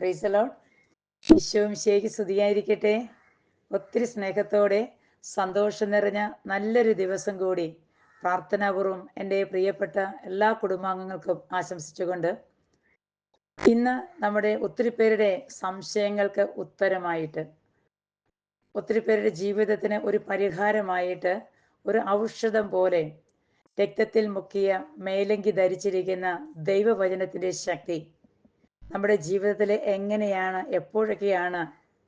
പ്രൈസലോൺ ഈശോയും ശേഖി സ്തുതിയായിരിക്കട്ടെ. ഒത്തിരി സ്നേഹത്തോടെ സന്തോഷം നിറഞ്ഞ നല്ലൊരു ദിവസം കൂടി പ്രാർത്ഥനാപൂർവം എന്റെ പ്രിയപ്പെട്ട എല്ലാ കുടുംബാംഗങ്ങൾക്കും ആശംസിച്ചുകൊണ്ട് ഇന്ന് നമ്മുടെ ഒത്തിരി പേരുടെ സംശയങ്ങൾക്ക് ഉത്തരമായിട്ട് ഒത്തിരി പേരുടെ ജീവിതത്തിന് ഒരു പരിഹാരമായിട്ട് ഒരു ഔഷധം പോലെ രക്തത്തിൽ മുക്കിയ മേലങ്കി ധരിച്ചിരിക്കുന്ന ദൈവവചനത്തിന്റെ ശക്തി നമ്മുടെ ജീവിതത്തിൽ എങ്ങനെയാണ് എപ്പോഴൊക്കെയാണ്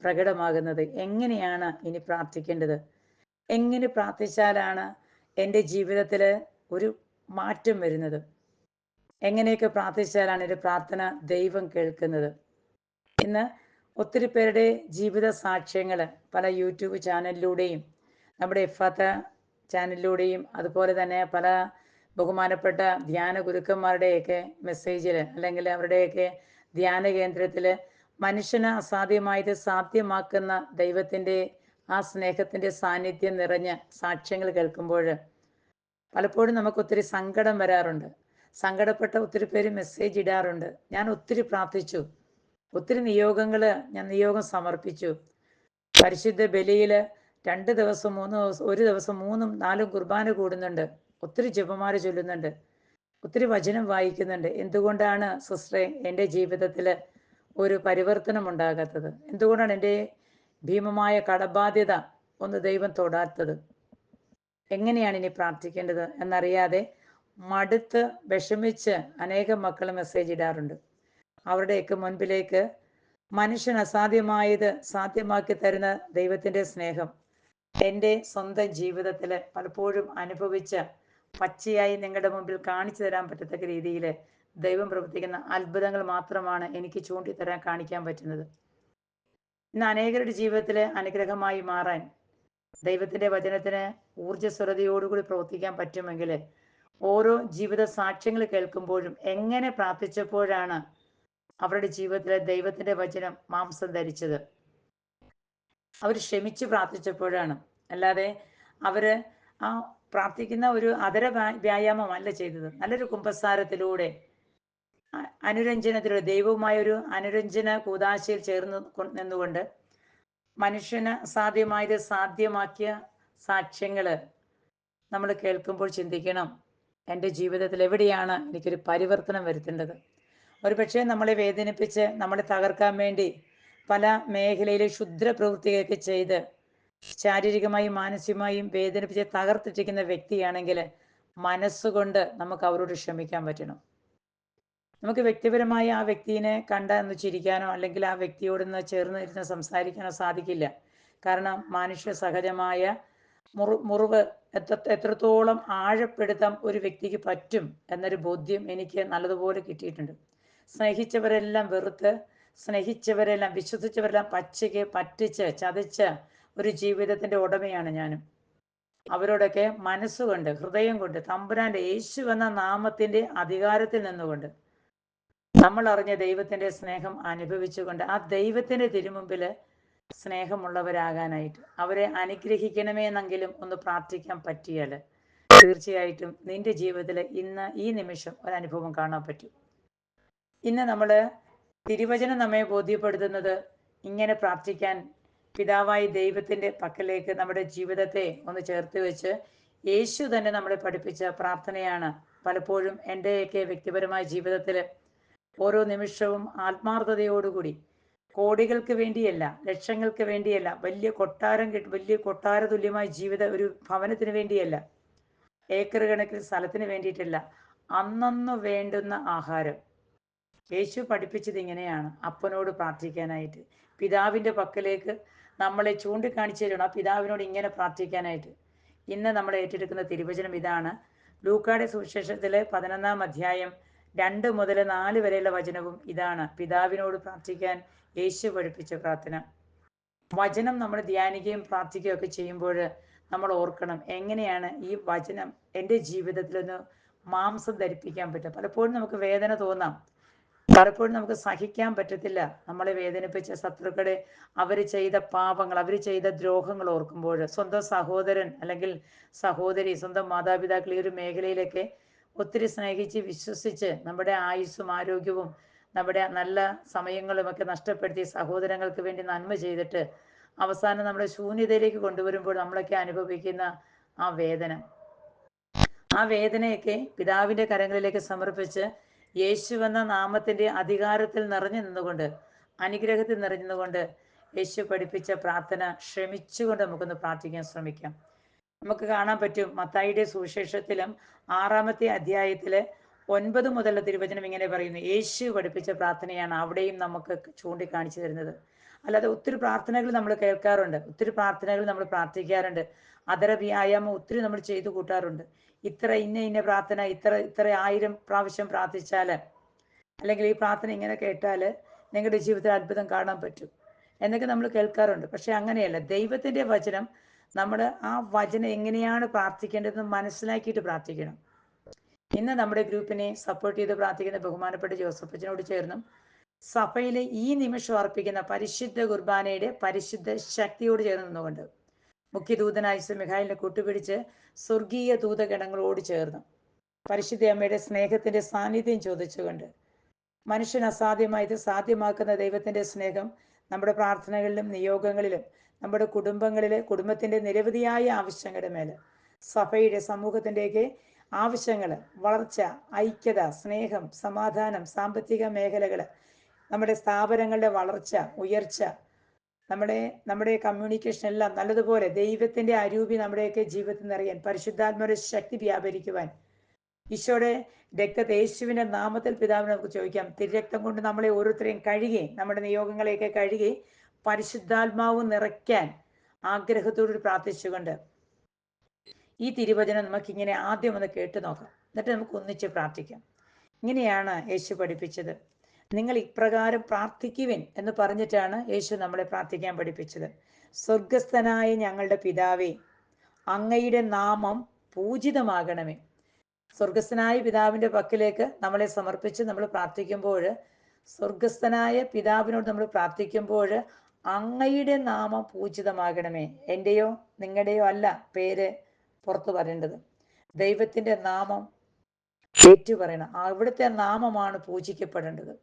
പ്രകടമാകുന്നത്? എങ്ങനെയാണ് ഇനി പ്രാർത്ഥിക്കേണ്ടത്? എങ്ങനെ പ്രാർത്ഥിച്ചാലാണ് എന്റെ ജീവിതത്തിൽ ഒരു മാറ്റം വരുന്നത്? എങ്ങനെയൊക്കെ പ്രാർത്ഥിച്ചാലാണ് ഒരു പ്രാർത്ഥന ദൈവം കേൾക്കുന്നത്? ഇന്ന് ഒത്തിരി പേരുടെ ജീവിത സാക്ഷ്യങ്ങൾ പല യൂട്യൂബ് ചാനലിലൂടെയും നമ്മുടെ എഫാത്ത ചാനലിലൂടെയും അതുപോലെ തന്നെ പല ബഹുമാനപ്പെട്ട ധ്യാന ഗുരുക്കന്മാരുടെയൊക്കെ മെസ്സേജിൽ അല്ലെങ്കിൽ അവരുടെയൊക്കെ ധ്യാന കേന്ദ്രത്തിൽ മനുഷ്യന് അസാധ്യമായത് സാധ്യമാക്കുന്ന ദൈവത്തിന്റെ ആ സ്നേഹത്തിന്റെ സാന്നിധ്യം നിറഞ്ഞ സാക്ഷ്യങ്ങൾ കേൾക്കുമ്പോൾ പലപ്പോഴും നമുക്ക് ഒത്തിരി സങ്കടം വരാറുണ്ട്. സങ്കടപ്പെട്ട ഒത്തിരി പേര് മെസ്സേജ് ഇടാറുണ്ട്. ഞാൻ ഒത്തിരി പ്രാർത്ഥിച്ചു. ഒത്തിരി നിയോഗങ്ങൾ ഞാൻ നിയോഗം സമർപ്പിച്ചു. പരിശുദ്ധ ബലിയിൽ രണ്ട് ദിവസം മൂന്ന് ദിവസം ഒരു ദിവസം മൂന്നും നാലും കുർബാന കൂടുന്നുണ്ട്. ഒത്തിരി ജപമാല ചൊല്ലുന്നുണ്ട്. ഒത്തിരി വചനം വായിക്കുന്നുണ്ട്. എന്തുകൊണ്ടാണ് സിസ്റ്ററെ എന്റെ ജീവിതത്തിൽ ഒരു പരിവർത്തനം ഉണ്ടാകാത്തത്? എന്തുകൊണ്ടാണ് എന്റെ ഭീമമായ കടബാധ്യത ഒന്ന് ദൈവം തൊടാത്തത്? എങ്ങനെയാണ് ഇനി പ്രാർത്ഥിക്കേണ്ടത് എന്നറിയാതെ മടുത്ത് വിഷമിച്ച് അനേകം മക്കൾ മെസ്സേജ് ഇടാറുണ്ട്. അവരുടെയൊക്കെ മുൻപിലേക്ക് മനുഷ്യൻ അസാധ്യമായത് സാധ്യമാക്കി തരുന്ന ദൈവത്തിന്റെ സ്നേഹം എന്റെ സ്വന്തം ജീവിതത്തിൽ പലപ്പോഴും അനുഭവിച്ച പച്ചയായി നിങ്ങളുടെ മുമ്പിൽ കാണിച്ചു തരാൻ പറ്റത്തക്ക രീതിയിൽ ദൈവം പ്രവർത്തിക്കുന്ന അത്ഭുതങ്ങൾ മാത്രമാണ് എനിക്ക് ചൂണ്ടിത്തരാൻ കാണിക്കാൻ പറ്റുന്നത്. ഇന്ന് അനേകരുടെ ജീവിതത്തിൽ അനുഗ്രഹമായി മാറാൻ ദൈവത്തിന്റെ വചനത്തിന് ഊർജസ്വരതയോടുകൂടി പ്രവർത്തിക്കാൻ പറ്റുമെങ്കിൽ ഓരോ ജീവിത സാക്ഷ്യങ്ങൾ കേൾക്കുമ്പോഴും എങ്ങനെ പ്രാർത്ഥിച്ചപ്പോഴാണ് അവരുടെ ജീവിതത്തിലെ ദൈവത്തിന്റെ വചനം മാംസം ധരിച്ചത്? അവർ ക്ഷമിച്ച് പ്രാർത്ഥിച്ചപ്പോഴാണ്. അല്ലാതെ അവർ ആ പ്രാർത്ഥിക്കുന്ന ഒരു അതര വ്യായാമമല്ല ചെയ്തത്. നല്ലൊരു കുംഭസാരത്തിലൂടെ അനുരഞ്ജനത്തിലൂടെ ദൈവവുമായ ഒരു അനുരഞ്ജന കൂതാശയിൽ ചേർന്ന് നിന്നുകൊണ്ട് മനുഷ്യന് സാധ്യമായത് സാധ്യമാക്കിയ സാക്ഷ്യങ്ങൾ നമ്മൾ കേൾക്കുമ്പോൾ ചിന്തിക്കണം. എന്റെ ജീവിതത്തിൽ എവിടെയാണ് എനിക്കൊരു പരിവർത്തനം വരുത്തേണ്ടത്? ഒരുപക്ഷെ നമ്മളെ വേദനിപ്പിച്ച് നമ്മളെ തകർക്കാൻ വേണ്ടി പല മേഖലയിലെ ക്ഷുദ്ര പ്രവൃത്തികളൊക്കെ ചെയ്ത് ശാരീരികമായും മാനസികമായും വേദനിപ്പിച്ച് തകർത്തിട്ടിരിക്കുന്ന വ്യക്തിയാണെങ്കിൽ മനസ്സുകൊണ്ട് നമുക്ക് അവരോട് ക്ഷമിക്കാൻ പറ്റണം. നമുക്ക് വ്യക്തിപരമായി ആ വ്യക്തിനെ കണ്ട എന്ന് ചിരിക്കാനോ അല്ലെങ്കിൽ ആ വ്യക്തിയോട് നിന്ന് ചേർന്ന് ഇരുന്ന് സംസാരിക്കാനോ സാധിക്കില്ല. കാരണം മനുഷ്യ സഹജമായ മുറു മുറിവ് എത്ര എത്രത്തോളം ആഴപ്പെടുത്താൻ ഒരു വ്യക്തിക്ക് പറ്റും എന്നൊരു ബോധ്യം എനിക്ക് നല്ലതുപോലെ കിട്ടിയിട്ടുണ്ട്. സ്നേഹിച്ചവരെല്ലാം വെറുത്ത് സ്നേഹിച്ചവരെല്ലാം വിശ്വസിച്ചവരെല്ലാം പച്ചയ്ക്ക് പറ്റിച്ച് ചതച്ച് ഒരു ജീവിതത്തിന്റെ ഉടമയാണ് ഞാനും. അവരോടൊക്കെ മനസ്സുകൊണ്ട് ഹൃദയം കൊണ്ട് തമ്പുരാന്റെ യേശു എന്ന നാമത്തിന്റെ അധികാരത്തിൽ നിന്നുകൊണ്ട് നമ്മൾ അറിഞ്ഞ ദൈവത്തിന്റെ സ്നേഹം അനുഭവിച്ചുകൊണ്ട് ആ ദൈവത്തിന്റെ തിരുമുമ്പിൽ സ്നേഹമുള്ളവരാകാനായിട്ട് അവരെ അനുഗ്രഹിക്കണമേ എന്നെങ്കിലും ഒന്ന് പ്രാർത്ഥിക്കാൻ പറ്റിയാൽ തീർച്ചയായിട്ടും നിന്റെ ജീവിതത്തിൽ ഇന്ന് ഈ നിമിഷം ഒരു അനുഭവം കാണാൻ പറ്റും. ഇന്ന് നമ്മൾ തിരുവചനം നമ്മെ ബോധ്യപ്പെടുത്തുന്നത് ഇങ്ങനെ പ്രാർത്ഥിക്കാൻ പിതാവായി ദൈവത്തിന്റെ പക്കലേക്ക് നമ്മുടെ ജീവിതത്തെ ഒന്ന് ചേർത്ത് വെച്ച് യേശു തന്നെ നമ്മളെ പഠിപ്പിച്ച പ്രാർത്ഥനയാണ് പലപ്പോഴും എന്റെയൊക്കെ വ്യക്തിപരമായ ജീവിതത്തിൽ ഓരോ നിമിഷവും ആത്മാർത്ഥതയോടുകൂടി. കോടികൾക്ക് വേണ്ടിയല്ല ലക്ഷങ്ങൾക്ക് വേണ്ടിയല്ല വലിയ കൊട്ടാരം കിട്ടും വലിയ കൊട്ടാര തുല്യമായ ജീവിത ഒരു ഭവനത്തിന് വേണ്ടിയല്ല ഏക്കർ കണക്കിന് സ്ഥലത്തിന് വേണ്ടിയിട്ടല്ല അന്നന്നു വേണ്ടുന്ന ആഹാരം. യേശു പഠിപ്പിച്ചത് ഇങ്ങനെയാണ് അപ്പനോട് പ്രാർത്ഥിക്കാനായിട്ട്. പിതാവിന്റെ പക്കലേക്ക് നമ്മളെ ചൂണ്ടിക്കാണിച്ചു തരണം പിതാവിനോട് ഇങ്ങനെ പ്രാർത്ഥിക്കാനായിട്ട്. ഇന്ന് നമ്മൾ ഏറ്റെടുക്കുന്ന തിരുവചനം ഇതാണ്. ലൂക്കാടെ സുവിശേഷത്തിലെ പതിനൊന്നാം അധ്യായം രണ്ട് മുതൽ നാല് വരെയുള്ള വചനവും ഇതാണ്. പിതാവിനോട് പ്രാർത്ഥിക്കാൻ യേശു പഠിപ്പിച്ച പ്രാർത്ഥന. വചനം നമ്മൾ ധ്യാനിക്കുകയും പ്രാർത്ഥിക്കുകയും ഒക്കെ ചെയ്യുമ്പോൾ നമ്മൾ ഓർക്കണം എങ്ങനെയാണ് ഈ വചനം എന്റെ ജീവിതത്തിലൊന്ന് മാംസം ധരിപ്പിക്കാൻ പറ്റുക? പലപ്പോഴും നമുക്ക് വേദന തോന്നാം. പലപ്പോഴും നമുക്ക് സഹിക്കാൻ പറ്റത്തില്ല. നമ്മളെ വേദനിപ്പിച്ച ശത്രുക്കളെ അവർ ചെയ്ത പാപങ്ങൾ അവർ ചെയ്ത ദ്രോഹങ്ങൾ ഓർക്കുമ്പോൾ സ്വന്തം സഹോദരൻ അല്ലെങ്കിൽ സഹോദരി സ്വന്തം മാതാപിതാക്കൾ ഈ ഒരു മേഖലയിലൊക്കെ ഒത്തിരി സ്നേഹിച്ച് വിശ്വസിച്ച് നമ്മുടെ ആയുസ്സും ആരോഗ്യവും നമ്മുടെ നല്ല സമയങ്ങളുമൊക്കെ നഷ്ടപ്പെടുത്തി സഹോദരങ്ങൾക്ക് വേണ്ടി നന്മ ചെയ്തിട്ട് അവസാനം നമ്മുടെ ശൂന്യതയിലേക്ക് കൊണ്ടുവരുമ്പോൾ നമ്മളൊക്കെ അനുഭവിക്കുന്ന ആ വേദന. ആ വേദനയൊക്കെ പിതാവിന്റെ കരങ്ങളിലേക്ക് സമർപ്പിച്ച് യേശു എന്ന നാമത്തിന്റെ അധികാരത്തിൽ നിറഞ്ഞു നിന്നുകൊണ്ട് അനുഗ്രഹത്തിൽ നിറഞ്ഞുകൊണ്ട് യേശു പഠിപ്പിച്ച പ്രാർത്ഥന ശ്രമിച്ചുകൊണ്ട് നമുക്കൊന്ന് പ്രാർത്ഥിക്കാൻ ശ്രമിക്കാം. നമുക്ക് കാണാൻ പറ്റും മത്തായിയുടെ സുവിശേഷത്തിലും ആറാമത്തെ അധ്യായത്തിലെ ഒൻപത് മുതലുള്ള തിരുവചനം ഇങ്ങനെ പറയുന്നു യേശു പഠിപ്പിച്ച പ്രാർത്ഥനയാണ് അവിടെയും നമുക്ക് ചൂണ്ടിക്കാണിച്ചു തരുന്നത്. അല്ലാതെ ഒത്തിരി പ്രാർത്ഥനകൾ നമ്മൾ കേൾക്കാറുണ്ട് ഒത്തിരി പ്രാർത്ഥനകൾ നമ്മൾ പ്രാർത്ഥിക്കാറുണ്ട് അതര വ്യായാമം ഒത്തിരി നമ്മൾ ചെയ്തു കൂട്ടാറുണ്ട്. ഇത്ര ഇന്ന ഇന്ന പ്രാർത്ഥന ഇത്ര ഇത്ര ആയിരം പ്രാവശ്യം പ്രാർത്ഥിച്ചാൽ അല്ലെങ്കിൽ ഈ പ്രാർത്ഥന ഇങ്ങനെ കേട്ടാൽ നിങ്ങളുടെ ജീവിതത്തിൽ അത്ഭുതം കാണാൻ പറ്റും. എന്നൊക്കെ നമ്മൾ കേൾക്കാറുണ്ട്. പക്ഷെ അങ്ങനെയല്ല. ദൈവത്തിന്റെ വചനം നമ്മൾ ആ വചനം എങ്ങനെയാണ് പ്രാർത്ഥിക്കേണ്ടതെന്ന് മനസ്സിലാക്കിയിട്ട് പ്രാർത്ഥിക്കണം. ഇന്ന് നമ്മുടെ ഗ്രൂപ്പിനെ സപ്പോർട്ട് ചെയ്ത് പ്രാർത്ഥിക്കുന്ന ബഹുമാനപ്പെട്ട ജോസഫച്ചനോട് ചേർന്നും സഭയിലെ ഈ നിമിഷം അർപ്പിക്കുന്ന പരിശുദ്ധ കുർബാനയുടെ പരിശുദ്ധ ശക്തിയോട് ചേർന്ന് നിന്നുകൊണ്ട് മുഖ്യദൂതനായ മിഖായിലിനെ കൂട്ടുപിടിച്ച് സ്വർഗീയ ദൂതഗണങ്ങളോട് ചേർന്നു പരിശുദ്ധ അമ്മയുടെ സ്നേഹത്തിന്റെ സാന്നിധ്യം ചോദിച്ചുകൊണ്ട് മനുഷ്യൻ അസാധ്യമായത് സാധ്യമാക്കുന്ന ദൈവത്തിന്റെ സ്നേഹം നമ്മുടെ പ്രാർത്ഥനകളിലും നിയോഗങ്ങളിലും നമ്മുടെ കുടുംബങ്ങളിലെ കുടുംബത്തിന്റെ നിരവധിയായ ആവശ്യങ്ങളുടെ മേൽ സഭയുടെ സമൂഹത്തിന്റെയൊക്കെ ആവശ്യങ്ങൾ വളർച്ച ഐക്യത സ്നേഹം സമാധാനം സാമ്പത്തിക മേഖലകൾ നമ്മുടെ സ്ഥാപനങ്ങളുടെ വളർച്ച ഉയർച്ച നമ്മുടെ നമ്മുടെ കമ്മ്യൂണിക്കേഷൻ എല്ലാം നല്ലതുപോലെ ദൈവത്തിന്റെ അരൂപി നമ്മുടെയൊക്കെ ജീവിതത്തിൽ നിറയാൻ പരിശുദ്ധാത്മയുടെ ശക്തി വ്യാപരിക്കുവാൻ. ഈശോയുടെ രക്തത്തെ യേശുവിന്റെ നാമത്തിൽ പിതാവിനെ നമുക്ക് ചോദിക്കാം. തിരക്തം കൊണ്ട് നമ്മളെ ഓരോരുത്തരെയും കഴുകി നമ്മുടെ നിയോഗങ്ങളെയൊക്കെ കഴുകി പരിശുദ്ധാത്മാവ് നിറയ്ക്കാൻ ആഗ്രഹത്തോട് പ്രാർത്ഥിച്ചുകൊണ്ട് ഈ തിരുവചനം നമുക്ക് ഇങ്ങനെ ആദ്യം ഒന്ന് കേട്ടു നോക്കാം. എന്നിട്ട് നമുക്ക് ഒന്നിച്ച് പ്രാർത്ഥിക്കാം. ഇങ്ങനെയാണ് യേശു പഠിപ്പിച്ചത്. നിങ്ങൾ ഇപ്രകാരം പ്രാർത്ഥിക്കുവിൻ എന്ന് പറഞ്ഞിട്ടാണ് യേശു നമ്മളെ പ്രാർത്ഥിക്കാൻ പഠിപ്പിച്ചത്. സ്വർഗസ്ഥനായ ഞങ്ങളുടെ പിതാവേ അങ്ങയുടെ നാമം പൂജിതമാകണമേ. സ്വർഗസ്ഥനായ പിതാവിന്റെ പക്കിലേക്ക് നമ്മളെ സമർപ്പിച്ച് നമ്മൾ പ്രാർത്ഥിക്കുമ്പോൾ സ്വർഗസ്ഥനായ പിതാവിനോട് നമ്മൾ പ്രാർത്ഥിക്കുമ്പോൾ അങ്ങയുടെ നാമം പൂജിതമാകണമേ. എന്റെയോ നിങ്ങളുടെയോ അല്ല പേര് പുറത്തു പറയേണ്ടത്. ദൈവത്തിന്റെ നാമം ഏറ്റു പറയണം അവിടുത്തെ നാമമാണ് പൂജിക്കപ്പെടേണ്ടത്.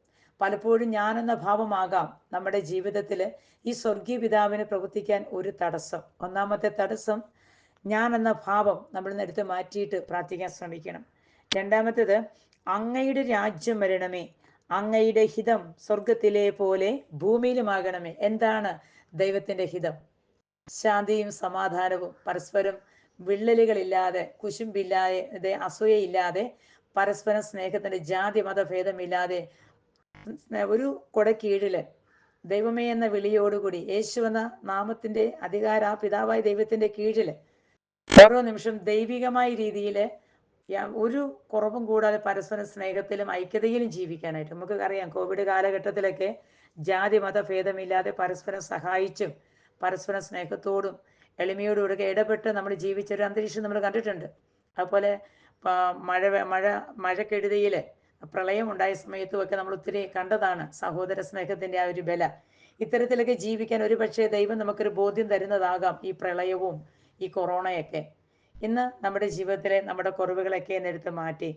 പലപ്പോഴും ഞാനെന്ന ഭാവമാകാം നമ്മുടെ ജീവിതത്തിൽ ഈ സ്വർഗീയ പിതാവിന് പ്രവർത്തിക്കാൻ ഒരു തടസ്സം. ഒന്നാമത്തെ തടസ്സം ഞാൻ എന്ന ഭാവം നമ്മൾ എടുത്ത് മാറ്റിയിട്ട് പ്രാർത്ഥിക്കാൻ ശ്രമിക്കണം. രണ്ടാമത്തേത് അങ്ങയുടെ രാജ്യം വരണമേ. അങ്ങയുടെ ഹിതം സ്വർഗത്തിലെ പോലെ ഭൂമിയിലുമാകണമേ. എന്താണ് ദൈവത്തിന്റെ ഹിതം? ശാന്തിയും സമാധാനവും പരസ്പരം വിള്ളലുകളില്ലാതെ കുശുമ്പില്ലാതെ അസൂയയില്ലാതെ പരസ്പരം സ്നേഹത്തിന്റെ ജാതി മതഭേദമില്ലാതെ ഒരു കൊടക്കീഴിൽ ദൈവമേ എന്ന വിളിയോടുകൂടി യേശു എന്ന നാമത്തിന്റെ അധികാര പിതാവായ ദൈവത്തിന്റെ കീഴിൽ ഓരോ നിമിഷം ദൈവികമായ രീതിയിൽ ഒരു കുറവും കൂടാതെ പരസ്പരം സ്നേഹത്തിലും ഐക്യതയിലും ജീവിക്കാനായിട്ട്. നമുക്ക് അറിയാം കോവിഡ് കാലഘട്ടത്തിലൊക്കെ ജാതി മത ഭേദമില്ലാതെ പരസ്പരം സഹായിച്ചും പരസ്പരം സ്നേഹത്തോടും എളിമയോടുകൂടെ ഇടപെട്ട് നമ്മൾ ജീവിച്ചൊരു അന്തരീക്ഷം നമ്മൾ കണ്ടിട്ടുണ്ട്. അതുപോലെ മഴ മഴ മഴക്കെടുതിയിൽ പ്രളയം ഉണ്ടായ സമയത്തുമൊക്കെ നമ്മൾ ഒത്തിരി കണ്ടതാണ് സഹോദര സ്നേഹത്തിന്റെ ആ ഒരു ബല. ഇത്തരത്തിലൊക്കെ ജീവിക്കാൻ ഒരു പക്ഷേ ദൈവം നമുക്കൊരു ബോധ്യം തരുന്നതാകാം ഈ പ്രളയവും ഈ കൊറോണയൊക്കെ. ഇന്ന് നമ്മുടെ ജീവിതത്തിലെ നമ്മുടെ കുറവുകളൊക്കെ എന്നെടുത്ത് മാറ്റി.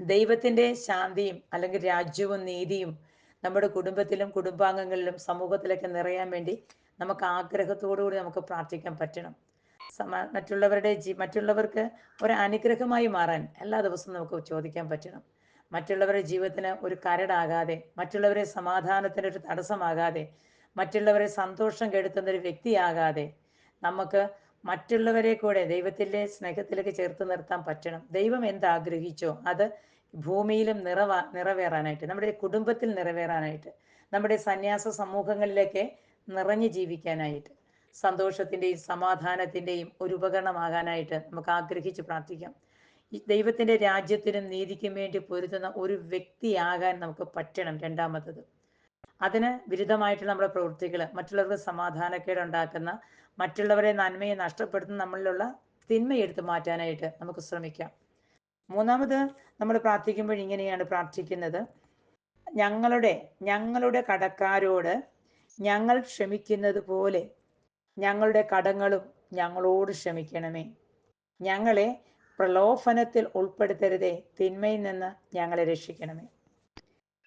ദൈവത്തിന്റെ ശാന്തിയും അല്ലെങ്കിൽ രാജ്യവും നീതിയും നമ്മുടെ കുടുംബത്തിലും കുടുംബാംഗങ്ങളിലും സമൂഹത്തിലൊക്കെ നിറയാൻ വേണ്ടി നമുക്ക് ആഗ്രഹത്തോടുകൂടി നമുക്ക് പ്രാർത്ഥിക്കാൻ പറ്റണം. മറ്റുള്ളവരുടെ ജീ മറ്റുള്ളവർക്ക് ഒരു അനുഗ്രഹമായി മാറാൻ എല്ലാ ദിവസവും നമുക്ക് ചോദിക്കാൻ പറ്റണം. മറ്റുള്ളവരുടെ ജീവിതത്തിന് ഒരു കരടാകാതെ മറ്റുള്ളവരെ സമാധാനത്തിന് ഒരു തടസ്സമാകാതെ മറ്റുള്ളവരെ സന്തോഷം കെടുത്തുന്ന ഒരു വ്യക്തിയാകാതെ നമുക്ക് മറ്റുള്ളവരെ കൂടെ ദൈവത്തിന്റെ സ്നേഹത്തിലേക്ക് ചേർത്ത് നിർത്താൻ പറ്റണം. ദൈവം എന്താഗ്രഹിച്ചോ അത് ഭൂമിയിലും നിറവ നിറവേറാനായിട്ട് നമ്മുടെ കുടുംബത്തിൽ നിറവേറാനായിട്ട് നമ്മുടെ സന്യാസ സമൂഹങ്ങളിലേക്ക് നിറഞ്ഞു ജീവിക്കാനായിട്ട് സന്തോഷത്തിന്റെയും സമാധാനത്തിന്റെയും ഒരു ഉപകരണമാകാനായിട്ട് നമുക്ക് ആഗ്രഹിച്ച് പ്രാർത്ഥിക്കാം. ദൈവത്തിന്റെ രാജ്യത്തിനും നീതിക്കും വേണ്ടി പൊരുതുന്ന ഒരു വ്യക്തിയാകാൻ നമുക്ക് പറ്റണം രണ്ടാമത്തത്. അതിന് വിരുദ്ധമായിട്ടുള്ള നമ്മുടെ പ്രവൃത്തികൾ മറ്റുള്ളവർക്ക് സമാധാനക്കേട് ഉണ്ടാക്കുന്ന മറ്റുള്ളവരെ നന്മയെ നഷ്ടപ്പെടുത്തുന്ന നമ്മളിലുള്ള തിന്മയെടുത്ത് മാറ്റാനായിട്ട് നമുക്ക് ശ്രമിക്കാം. മൂന്നാമത് നമ്മൾ പ്രാർത്ഥിക്കുമ്പോൾ ഇങ്ങനെയാണ് പ്രാർത്ഥിക്കുന്നത്. ഞങ്ങളുടെ ഞങ്ങളുടെ കടക്കാരോട് ഞങ്ങൾ ക്ഷമിക്കുന്നത് പോലെ ഞങ്ങളുടെ കടങ്ങളും ഞങ്ങളോട് ക്ഷമിക്കണമേ. ഞങ്ങളെ പ്രലോഭനത്തിൽ ഉൾപ്പെടുത്തരുതേ. തിന്മയിൽ നിന്ന് ഞങ്ങളെ രക്ഷിക്കണമേ.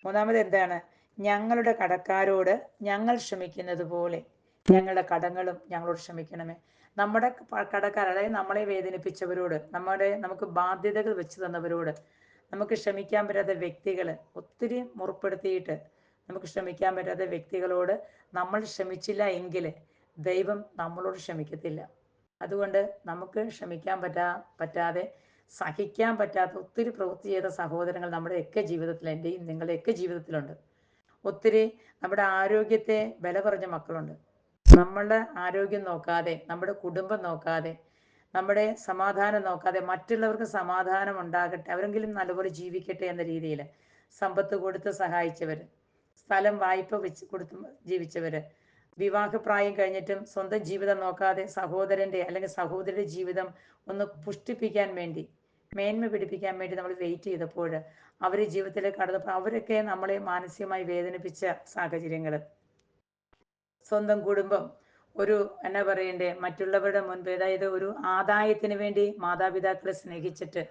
മൂന്നാമത് എന്താണ്? ഞങ്ങളുടെ കടക്കാരോട് ഞങ്ങൾ ക്ഷമിക്കുന്നത് പോലെ ഞങ്ങളുടെ കടങ്ങളും ഞങ്ങളോട് ക്ഷമിക്കണമേ. നമ്മുടെ കടക്കാർ അതായത് നമ്മളെ വേദനിപ്പിച്ചവരോട് നമ്മുടെ നമുക്ക് ബാധ്യതകൾ വെച്ചു തന്നവരോട് നമുക്ക് ക്ഷമിക്കാൻ പറ്റാത്ത വ്യക്തികൾ ഒത്തിരി മുറിപ്പെടുത്തിയിട്ട് നമുക്ക് ക്ഷമിക്കാൻ പറ്റാത്ത വ്യക്തികളോട് നമ്മൾ ക്ഷമിച്ചില്ല എങ്കിൽ ദൈവം നമ്മളോട് ക്ഷമിക്കത്തില്ല. അതുകൊണ്ട് നമുക്ക് ക്ഷമിക്കാൻ പറ്റാ പറ്റാതെ സഹിക്കാൻ പറ്റാത്ത ഒത്തിരി പ്രവൃത്തി ചെയ്ത സഹോദരങ്ങൾ നമ്മുടെയൊക്കെ ജീവിതത്തിൽ എന്റെയും നിങ്ങളുടെയൊക്കെ ജീവിതത്തിലുണ്ട്. ഒത്തിരി നമ്മുടെ ആരോഗ്യത്തെ വില പറഞ്ഞ മക്കളുണ്ട്. നമ്മളുടെ ആരോഗ്യം നോക്കാതെ നമ്മുടെ കുടുംബം നോക്കാതെ നമ്മുടെ സമാധാനം നോക്കാതെ മറ്റുള്ളവർക്ക് സമാധാനം ഉണ്ടാകട്ടെ അവരെങ്കിലും നല്ലപോലെ ജീവിക്കട്ടെ എന്ന രീതിയിൽ സമ്പത്ത് കൊടുത്ത് സഹായിച്ചവർ സ്ഥലം വായ്പ വെച്ച് കൊടുത്ത് ജീവിച്ചവർ വിവാഹപ്രായം കഴിഞ്ഞിട്ടും സ്വന്തം ജീവിതം നോക്കാതെ സഹോദരന്റെ അല്ലെങ്കിൽ സഹോദരിയുടെ ജീവിതം ഒന്ന് പുഷ്ടിപ്പിക്കാൻ വേണ്ടി മേന്മ പിടിപ്പിക്കാൻ വേണ്ടി നമ്മൾ വെയിറ്റ് ചെയ്തപ്പോൾ അവർ ജീവിതത്തിലേക്ക് കടന്നപ്പോൾ അവരൊക്കെ നമ്മളെ മാനസികമായി വേദനിപ്പിച്ച സാഹചര്യങ്ങൾ. സ്വന്തം കുടുംബം ഒരു എന്നാ പറയണ്ടേ മറ്റുള്ളവരുടെ മുൻപ് അതായത് ഒരു ആദായത്തിന് വേണ്ടി മാതാപിതാക്കളെ സ്നേഹിച്ചിട്ട്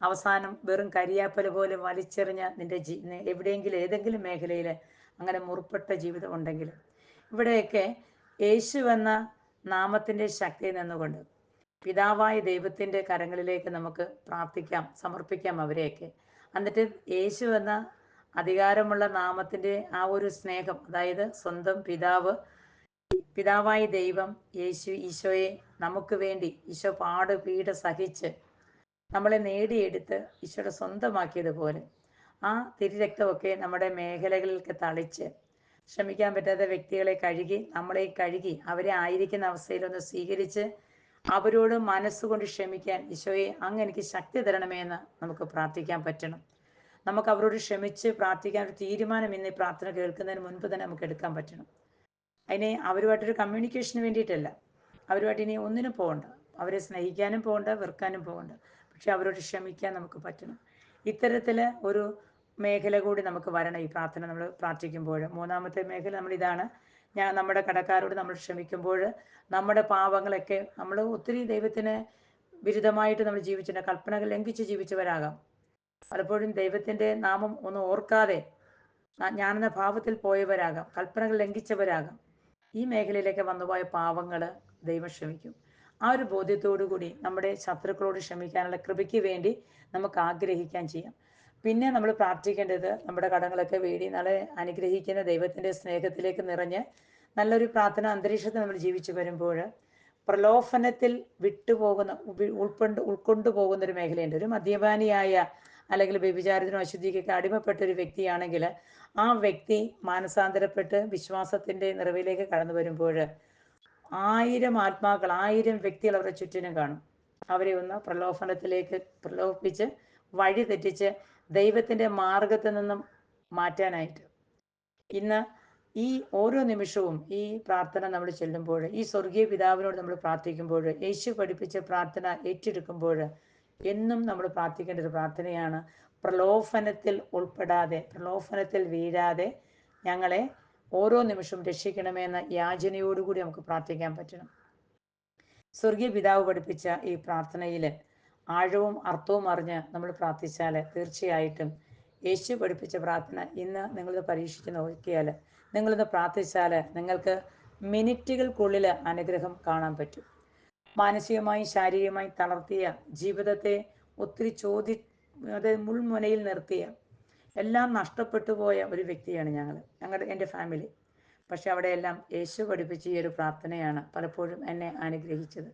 അവസാനം വെറും കരിയാപ്പല പോലെ വലിച്ചെറിഞ്ഞ നിന്റെ ജീ എവിടെയെങ്കിലും ഏതെങ്കിലും മേഖലയിൽ അങ്ങനെ മുറിപ്പെട്ട ജീവിതം ഉണ്ടെങ്കിൽ ഇവിടെയൊക്കെ യേശു എന്ന നാമത്തിന്റെ ശക്തി നിന്നുകൊണ്ട് പിതാവായ ദൈവത്തിന്റെ കരങ്ങളിലേക്ക് നമുക്ക് പ്രാർത്ഥിക്കാം സമർപ്പിക്കാം അവരെയൊക്കെ. എന്നിട്ട് യേശു എന്ന അധികാരമുള്ള നാമത്തിന്റെ ആ ഒരു സ്നേഹം അതായത് സ്വന്തം പിതാവ് പിതാവായ ദൈവം യേശു ഈശോയെ നമുക്ക് വേണ്ടി ഈശോ പാട് പീഡ സഹിച്ച് നമ്മളെ നേടിയെടുത്ത് ഈശോയുടെ സ്വന്തമാക്കിയതുപോലെ ആ തിരിരക്തമൊക്കെ നമ്മുടെ മേഖലകളിലേക്ക് തളിച്ച് ശ്രമിക്കാൻ പറ്റാത്ത വ്യക്തികളെ കഴുകി നമ്മളെ കഴുകി അവരെ ആയിരിക്കുന്ന അവസ്ഥയിലൊന്ന് സ്വീകരിച്ച് അവരോട് മനസ്സുകൊണ്ട് ക്ഷമിക്കാൻ ഈശോയെ അങ്ങ് എനിക്ക് ശക്തി തരണമേ എന്ന് നമുക്ക് പ്രാർത്ഥിക്കാൻ പറ്റണം. നമുക്ക് അവരോട് ക്ഷമിച്ച് പ്രാർത്ഥിക്കാൻ ഒരു തീരുമാനം ഇന്ന് പ്രാർത്ഥന കേൾക്കുന്നതിന് മുൻപ് തന്നെ നമുക്ക് എടുക്കാൻ പറ്റണം. അതിനെ അവരുമായിട്ടൊരു കമ്മ്യൂണിക്കേഷന് വേണ്ടിയിട്ടല്ല. അവരുമായിട്ട് ഇനി ഒന്നിനും പോകണ്ട. അവരെ സ്നേഹിക്കാനും പോകണ്ട വെറുക്കാനും പോകണ്ട. പക്ഷെ അവരോട് ക്ഷമിക്കാൻ നമുക്ക് പറ്റണം. ഇത്തരത്തിൽ ഒരു മേഖല കൂടി നമുക്ക് വരണം ഈ പ്രാർത്ഥന നമ്മൾ പ്രാർത്ഥിക്കുമ്പോൾ. മൂന്നാമത്തെ മേഖല നമ്മൾ ഇതാണ്. ഞാൻ നമ്മുടെ കടക്കാരോട് നമ്മൾ ക്ഷമിക്കുമ്പോൾ നമ്മുടെ പാവങ്ങളൊക്കെ നമ്മൾ ഒത്തിരി ദൈവത്തിന് വിരുദ്ധമായിട്ട് നമ്മൾ ജീവിച്ചിട്ടുണ്ട്. കൽപ്പനകൾ ലംഘിച്ച് ജീവിച്ചവരാകാം. പലപ്പോഴും ദൈവത്തിന്റെ നാമം ഒന്ന് ഓർക്കാതെ ഞാനെന്ന ഭാവത്തിൽ പോയവരാകാം. കൽപ്പനകൾ ലംഘിച്ചവരാകാം. ഈ മേഖലയിലേക്ക് വന്നുപോയ പാവങ്ങൾ ദൈവം ക്ഷമിക്കും. ആ ഒരു ബോധ്യത്തോടു കൂടി നമ്മുടെ ശത്രുക്കളോട് ക്ഷമിക്കാനുള്ള കൃപയ്ക്ക് വേണ്ടി നമുക്ക് ആഗ്രഹിക്കാൻ ചെയ്യാം. പിന്നെ നമ്മൾ പ്രാർത്ഥിക്കേണ്ടത് നമ്മുടെ കടങ്ങളൊക്കെ വേടി നാളെ അനുഗ്രഹിക്കുന്ന ദൈവത്തിന്റെ സ്നേഹത്തിലേക്ക് നിറഞ്ഞ് നല്ലൊരു പ്രാർത്ഥന അന്തരീക്ഷത്തിൽ നമ്മൾ ജീവിച്ചു വരുമ്പോൾ പ്രലോഭനത്തിൽ വിട്ടുപോകുന്ന ഉൾക്കൊണ്ട് ഉൾക്കൊണ്ടു പോകുന്ന ഒരു മേഖലയുണ്ട്. ഒരു മദ്യപാനിയായ അല്ലെങ്കിൽ വ്യഭിചാരത്തിനോ അശുദ്ധിക്കൊക്കെ അടിമപ്പെട്ട ഒരു വ്യക്തിയാണെങ്കിൽ ആ വ്യക്തി മാനസാന്തരപ്പെട്ട് വിശ്വാസത്തിന്റെ നിറവിലേക്ക് കടന്നു വരുമ്പോൾ ആയിരം ആത്മാക്കൾ ആയിരം വ്യക്തികൾ അവരുടെ ചുറ്റിനും കാണും. അവരെ ഒന്ന് പ്രലോഭനത്തിലേക്ക് പ്രലോഭിപ്പിച്ച് വഴി തെറ്റിച്ച് ദൈവത്തിന്റെ മാർഗത്തിൽ നിന്നും മാറ്റാനായിട്ട്. ഇന്ന് ഈ ഓരോ നിമിഷവും ഈ പ്രാർത്ഥന നമ്മൾ ചെല്ലുമ്പോൾ ഈ സ്വർഗീയ പിതാവിനോട് നമ്മൾ പ്രാർത്ഥിക്കുമ്പോൾ യേശു പഠിപ്പിച്ച പ്രാർത്ഥന ഏറ്റെടുക്കുമ്പോൾ എന്നും നമ്മൾ പ്രാർത്ഥിക്കേണ്ട ഒരു പ്രാർത്ഥനയാണ് പ്രലോഭനത്തിൽ ഉൾപ്പെടാതെ പ്രലോഭനത്തിൽ വീഴാതെ ഞങ്ങളെ ഓരോ നിമിഷവും രക്ഷിക്കണമെന്ന യാചനയോടുകൂടി നമുക്ക് പ്രാർത്ഥിക്കാൻ പറ്റണം. സ്വർഗീയ പിതാവ് പഠിപ്പിച്ച ഈ പ്രാർത്ഥനയിൽ ആഴവും അർത്ഥവും അറിഞ്ഞ് നമ്മൾ പ്രാർത്ഥിച്ചാൽ തീർച്ചയായിട്ടും യേശു പഠിപ്പിച്ച പ്രാർത്ഥന ഇന്ന് നിങ്ങളിത് പരീക്ഷിച്ച് നോക്കിയാൽ നിങ്ങളിത് പ്രാർത്ഥിച്ചാൽ നിങ്ങൾക്ക് മിനിറ്റുകൾക്കുള്ളിൽ അനുഗ്രഹം കാണാൻ പറ്റും. മാനസികമായി ശാരീരികമായി തളർത്തിയ ജീവിതത്തെ ഒത്തിരി ചോദി അതായത് മുൾമുനയിൽ നിർത്തിയ എല്ലാം നഷ്ടപ്പെട്ടു പോയ ഒരു വ്യക്തിയാണ് ഞങ്ങൾ ഞങ്ങളുടെ എന്റെ ഫാമിലി. പക്ഷെ അവിടെയെല്ലാം യേശു പഠിപ്പിച്ച ഈ ഒരു പ്രാർത്ഥനയാണ് പലപ്പോഴും എന്നെ അനുഗ്രഹിച്ചത്.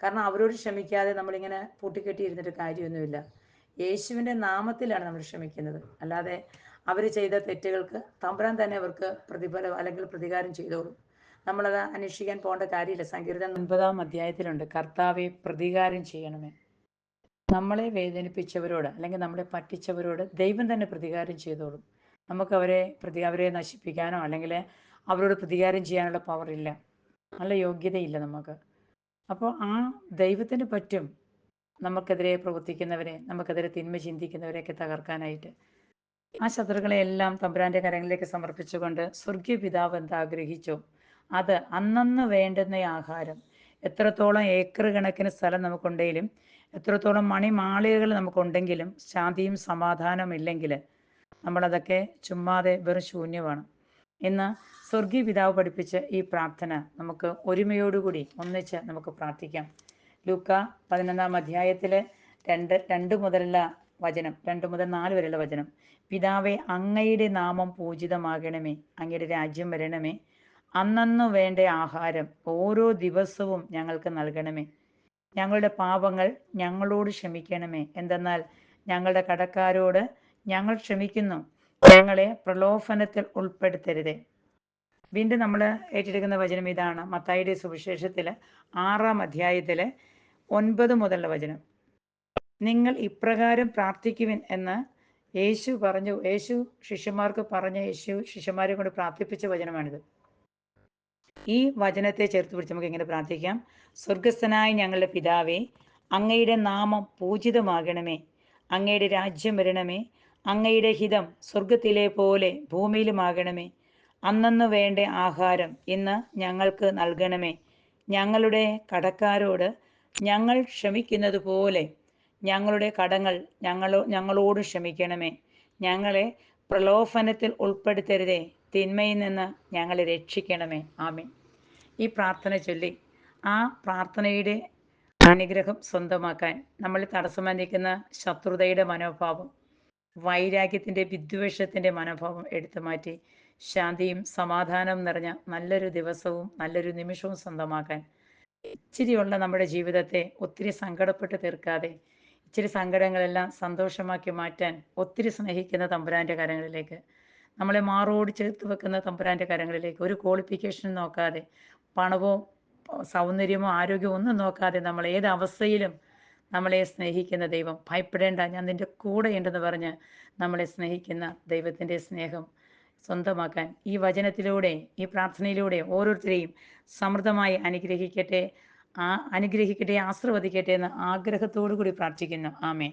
കാരണം അവരോട് ക്ഷമിക്കാതെ നമ്മളിങ്ങനെ പൂട്ടിക്കെട്ടിയിരുന്നിട്ട് കാര്യമൊന്നുമില്ല. യേശുവിന്റെ നാമത്തിലാണ് നമ്മൾ ക്ഷമിക്കുന്നത്. അല്ലാതെ അവർ ചെയ്ത തെറ്റുകൾക്ക് തമ്പുരാൻ തന്നെ അവർക്ക് പ്രതിഫലം അല്ലെങ്കിൽ പ്രതികാരം ചെയ്തോളും. നമ്മളത് അന്വേഷിക്കാൻ പോകേണ്ട കാര്യമില്ല. സങ്കീർത്തനം ഒൻപതാം അധ്യായത്തിലുണ്ട്. കർത്താവെ പ്രതികാരം ചെയ്യണമേ. നമ്മളെ വേദനിപ്പിച്ചവരോട് അല്ലെങ്കിൽ നമ്മളെ പറ്റിച്ചവരോട് ദൈവം തന്നെ പ്രതികാരം ചെയ്തോളും. നമുക്ക് അവരെ പ്രതി അവരെ നശിപ്പിക്കാനോ അല്ലെങ്കിൽ അവരോട് പ്രതികാരം ചെയ്യാനുള്ള പവർ ഇല്ല. നല്ല യോഗ്യതയില്ല നമുക്ക്. അപ്പോൾ ആ ദൈവത്തിന് പറ്റും നമുക്കെതിരെ പ്രവർത്തിക്കുന്നവരെ നമുക്കെതിരെ തിന്മ ചിന്തിക്കുന്നവരെയൊക്കെ തകർക്കാനായിട്ട്. ആ ശത്രുക്കളെ എല്ലാം തമ്പുരാന്റെ കരങ്ങളിലേക്ക് സമർപ്പിച്ചുകൊണ്ട് സ്വർഗീയ പിതാവ് എന്താഗ്രഹിച്ചോ? അത് അന്നന്ന് വേണ്ടുന്ന ആഹാരം. എത്രത്തോളം ഏക്കർ കണക്കിന് സ്ഥലം നമുക്കുണ്ടെങ്കിലും എത്രത്തോളം മണിമാളികകൾ നമുക്കുണ്ടെങ്കിലും ശാന്തിയും സമാധാനവും ഇല്ലെങ്കിൽ നമ്മളതൊക്കെ ചുമ്മാതെ വെറും ശൂന്യമാണ്. ഇന്ന് സ്വർഗീയ പിതാവ് പഠിപ്പിച്ച ഈ പ്രാർത്ഥന നമുക്ക് ഒരുമയോടുകൂടി ഒന്നിച്ച് നമുക്ക് പ്രാർത്ഥിക്കാം. ലൂക്ക പതിനൊന്നാം അധ്യായത്തിലെ രണ്ട് രണ്ട് മുതലുള്ള വചനം രണ്ട് മുതൽ നാല് വരെയുള്ള വചനം. പിതാവെ അങ്ങയുടെ നാമം പൂജിതമാകണമേ അങ്ങയുടെ രാജ്യം വരണമേ. അന്നന്നു വേണ്ട ആഹാരം ഓരോ ദിവസവും ഞങ്ങൾക്ക് നൽകണമേ. ഞങ്ങളുടെ പാപങ്ങൾ ഞങ്ങളോട് ക്ഷമിക്കണമേ. എന്തെന്നാൽ ഞങ്ങളുടെ കടക്കാരോട് ഞങ്ങൾ ക്ഷമിക്കുന്നു. ഞങ്ങളെ പ്രലോഭനത്തിൽ ഉൾപ്പെടുത്തരുത്. വീണ്ടും നമ്മൾ ഏറ്റെടുക്കുന്ന വചനം ഇതാണ്. മത്തായിയുടെ സുവിശേഷത്തിൽ ആറാം അധ്യായത്തിൽ ഒൻപത് മുതലുള്ള വചനം. നിങ്ങൾ ഇപ്രകാരം പ്രാർത്ഥിക്കുവിൻ എന്ന് യേശു പറഞ്ഞു. യേശു ശിഷ്യന്മാർക്ക് പറഞ്ഞ യേശു ശിഷ്യന്മാരെ കൊണ്ട് പ്രാർത്ഥിപ്പിച്ച വചനമാണിത്. ഈ വചനത്തെ ചേർത്ത് പിടിച്ച് നമുക്ക് എങ്ങനെ പ്രാർത്ഥിക്കാം? സ്വർഗസ്ഥനായ ഞങ്ങളുടെ പിതാവേ അങ്ങയുടെ നാമം പൂജിതമാകണമേ അങ്ങയുടെ രാജ്യം വരണമേ അങ്ങയുടെ ഹിതം സ്വർഗത്തിലെ പോലെ ഭൂമിയിലുമാകണമേ. അന്നു വേണ്ട ആഹാരം ഇന്ന് ഞങ്ങൾക്ക് നൽകണമേ. ഞങ്ങളുടെ കടക്കാരോട് ഞങ്ങൾ ക്ഷമിക്കുന്നത് പോലെ ഞങ്ങളുടെ കടങ്ങൾ ഞങ്ങളോ ഞങ്ങളോട് ക്ഷമിക്കണമേ. ഞങ്ങളെ പ്രലോഭനത്തിൽ ഉൾപ്പെടുത്തരുതേ. തിന്മയിൽ നിന്ന് ഞങ്ങളെ രക്ഷിക്കണമേ. ആമീൻ. ഈ പ്രാർത്ഥന ചൊല്ലി. ആ പ്രാർത്ഥനയുടെ അനുഗ്രഹം സ്വന്തമാക്കാൻ നമ്മൾ തടസ്സമായി നിൽക്കുന്ന ശത്രുതയുടെ മനോഭാവം വൈരാഗ്യത്തിന്റെ വിദ്വേഷത്തിന്റെ മനോഭാവം എടുത്തു മാറ്റി. ശാന്തിയും സമാധാനവും നിറഞ്ഞ നല്ലൊരു ദിവസവും നല്ലൊരു നിമിഷവും സ്വന്തമാക്കാൻ ഇച്ചിരിയുള്ള നമ്മുടെ ജീവിതത്തെ ഒത്തിരി സങ്കടപ്പെട്ട് തീർക്കാതെ ഇച്ചിരി സങ്കടങ്ങളെല്ലാം സന്തോഷമാക്കി മാറ്റാൻ ഒത്തിരി സ്നേഹിക്കുന്ന തമ്പുരാന്റെ കരങ്ങളിലേക്ക് നമ്മളെ മാറോട് ചേർത്ത് വെക്കുന്ന തമ്പുരാന്റെ കരങ്ങളിലേക്ക് ഒരു ക്വാളിഫിക്കേഷൻ നോക്കാതെ പണവോ സൗന്ദര്യമോ ആരോഗ്യമോ ഒന്നും നോക്കാതെ നമ്മൾ ഏത് അവസ്ഥയിലും നമ്മളെ സ്നേഹിക്കുന്ന ദൈവം. ഭയപ്പെടേണ്ട ഞാൻ നിന്റെ കൂടെയുണ്ടെന്ന് പറഞ്ഞ് നമ്മളെ സ്നേഹിക്കുന്ന ദൈവത്തിന്റെ സ്നേഹം സ്വന്തമാക്കാൻ ഈ വചനത്തിലൂടെ ഈ പ്രാർത്ഥനയിലൂടെ ഓരോരുത്തരെയും സമൃദ്ധമായി അനുഗ്രഹിക്കട്ടെ ആ അനുഗ്രഹിക്കട്ടെ ആശീർവദിക്കട്ടെ എന്ന് ആഗ്രഹത്തോടു കൂടി പ്രാർത്ഥിക്കുന്നു. ആമേ